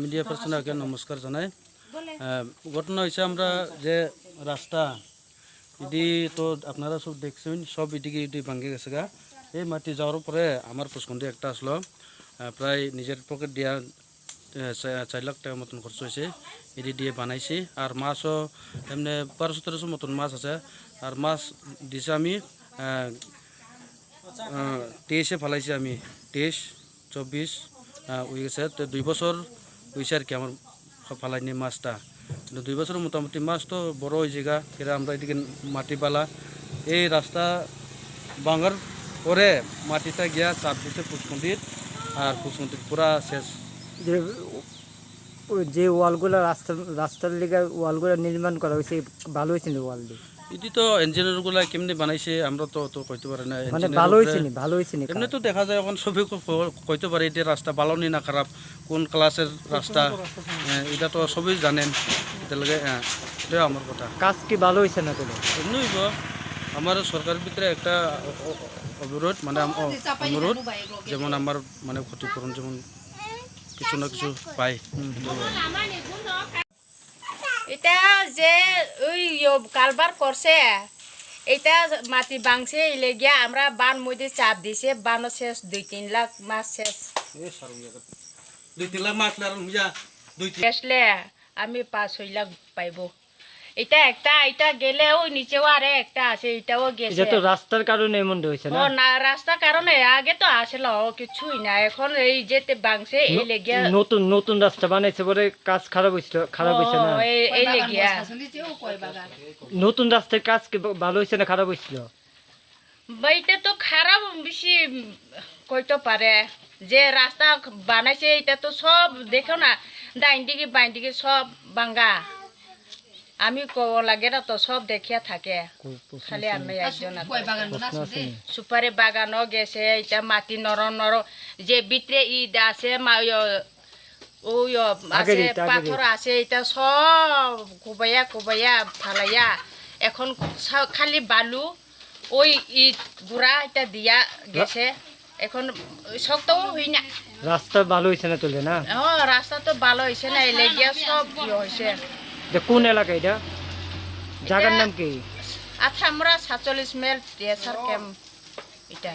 Media person आगे नमस्कार जाना ঘটনা হয়েছে আমরা যে রাস্তা, ইডি তো আপনারা সব দেখছেন, সব এদিকে ইডি ভাঙ্গে গেছে গা। এই মাটি যাওয়ার পরে আমার পুষ্কন্দি একটা আসলো প্রায় নিজের পকেট দিয়া চার লাখ টাকা মতন খরচ হয়েছে এটি দিয়ে বানাইছি। আর মাছও এমনি বারোশো তেরোশো মতন মাছ আছে। আর মাছ দিছে আমি তেইশে ফালাইছি আমি, তেইশ, চব্বিশ হয়ে গেছে। তো দুই বছর হয়েছে আর কি আমার ফালাইনি মাছটা। কিন্তু দুই বছর মোটামুটি মাছ তো বড় হয়ে জায়গা এরা আমরা এদিকে মাটি বালা। এই রাস্তা ভাঙার পরে মাটিটা গিয়া চাপ দিতে পুষ্পন্দির আর পুষ্পন্দির পুরা শেষ। যে ওয়ালগুলো রাস্তা রাস্তার লিগে ওয়ালগুলো নির্মাণ করা হয়েছে ভালো হয়েছে না ওয়াল দিয়ে? এটি তো ইঞ্জিনিয়ারগুলা কেমনি বানাইছে আমরা তো তো কইতে পারি না। মানে ভালো হয়েছে নি ভালো হয়েছে নি এমনি তো দেখা যায় এখন সবই কইতে পারে এটা রাস্তা ভালো নি না খারাপ। কোন ক্লাসের রাস্তা এটা তো সবই জানেন। হ্যাঁ এটাই আমার কথা। কাজ কি ভালো হয়েছে না এমনি হইব। আমার সরকারের ভিতরে একটা অ- অ- মানে অনুরোধ যেমন আমার মানে ক্ষতিপূরণ যেমন কিছু না কিছু পাই এটা যে ওই কালবার করছে এটা মাটি বাংছে এলে গিয়া আমরা বান মধ্যে চাপ দিছে বান শেষ দুই তিন লাখ মাছ শেষ দুই তিন লাখ মাছ দুই বেসলে আমি পাঁচ ছয় লাখ পাইব। এটা একটা এটা গেলে ওই নিচেও আরে একটা আছে এটাও এটা গেছে তো রাস্তার কারণে এমন হয়েছে না? না রাস্তার কারণে আগে তো আসলে কিছুই না। এখন এই যেতে বাংছে এই লেগিয়া নতুন নতুন রাস্তা বানাইছে পরে কাজ খারাপ হয়েছিল খারাপ হয়েছে না? এই- লেগিয়া। নতুন রাস্তার কাজ কি ভালো হয়েছে না খারাপ হয়েছিল এইটা তো খারাপ বেশি কইতে পারে। যে রাস্তা বানাইছে এটা তো সব দেখো না ডাইন দিকে বাইন দিকে সব বাঙ্গা। আমি কব লাগে না তো সব দেখিয়া থাকে। খালি আমি একজন? সুপারি বাগানও গেছে এটা মাটি নর নর যে ভিতরে ঈদ আছে মা- ওই আছে ইট, পাথর আছে এটা সব কোবাইয়া কোবাইয়া ফালাইয়া এখন খালি বালু ওই ইট গুড়া এটা দিয়া গেছে। এখন শক্তও হই না। রাস্তা ভালো হইছে না তোলে না? ও রাস্তা তো ভালো হইছে না এলে গিয়া সব ইয়ে হইছে। এটা কোন এলাকা এটা? জায়গার নাম কি? আচ্ছা আমরা সাতচল্লিশ মেল টিএসআর ক্যাম্প এটা।